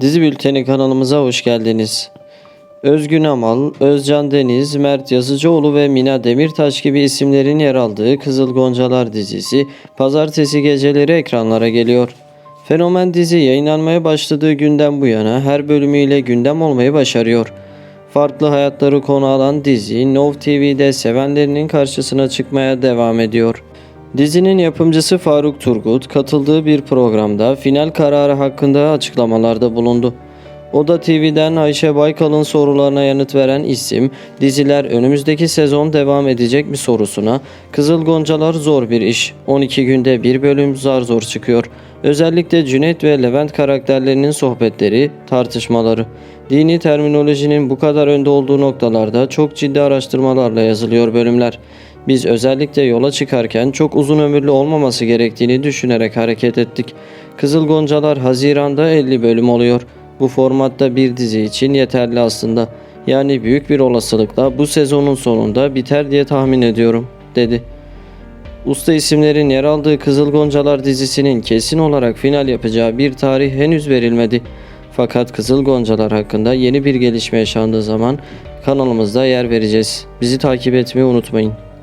Dizi Bülteni kanalımıza hoş geldiniz. Özgün Amal, Özcan Deniz, Mert Yazıcıoğlu ve Mina Demirtaş gibi isimlerin yer aldığı Kızıl Goncalar dizisi pazartesi geceleri ekranlara geliyor. Fenomen dizi yayınlanmaya başladığı günden bu yana her bölümüyle gündem olmayı başarıyor. Farklı hayatları konu alan dizi Nov TV'de sevenlerinin karşısına çıkmaya devam ediyor. Dizinin yapımcısı Faruk Turgut katıldığı bir programda final kararı hakkında açıklamalarda bulundu. Oda TV'den Ayşe Baykal'ın sorularına yanıt veren isim, diziler önümüzdeki sezon devam edecek mi sorusuna, Kızıl Goncalar zor bir iş, 12 günde bir bölüm zar zor çıkıyor. Özellikle Cüneyt ve Levent karakterlerinin sohbetleri, tartışmaları. Dini terminolojinin bu kadar önde olduğu noktalarda çok ciddi araştırmalarla yazılıyor bölümler. Biz özellikle yola çıkarken çok uzun ömürlü olmaması gerektiğini düşünerek hareket ettik. Kızıl Goncalar Haziran'da 50 bölüm oluyor. Bu formatta bir dizi için yeterli aslında. Yani büyük bir olasılıkla bu sezonun sonunda biter diye tahmin ediyorum, dedi. Usta isimlerin yer aldığı Kızıl Goncalar dizisinin kesin olarak final yapacağı bir tarih henüz verilmedi. Fakat Kızıl Goncalar hakkında yeni bir gelişme yaşandığı zaman kanalımızda yer vereceğiz. Bizi takip etmeyi unutmayın.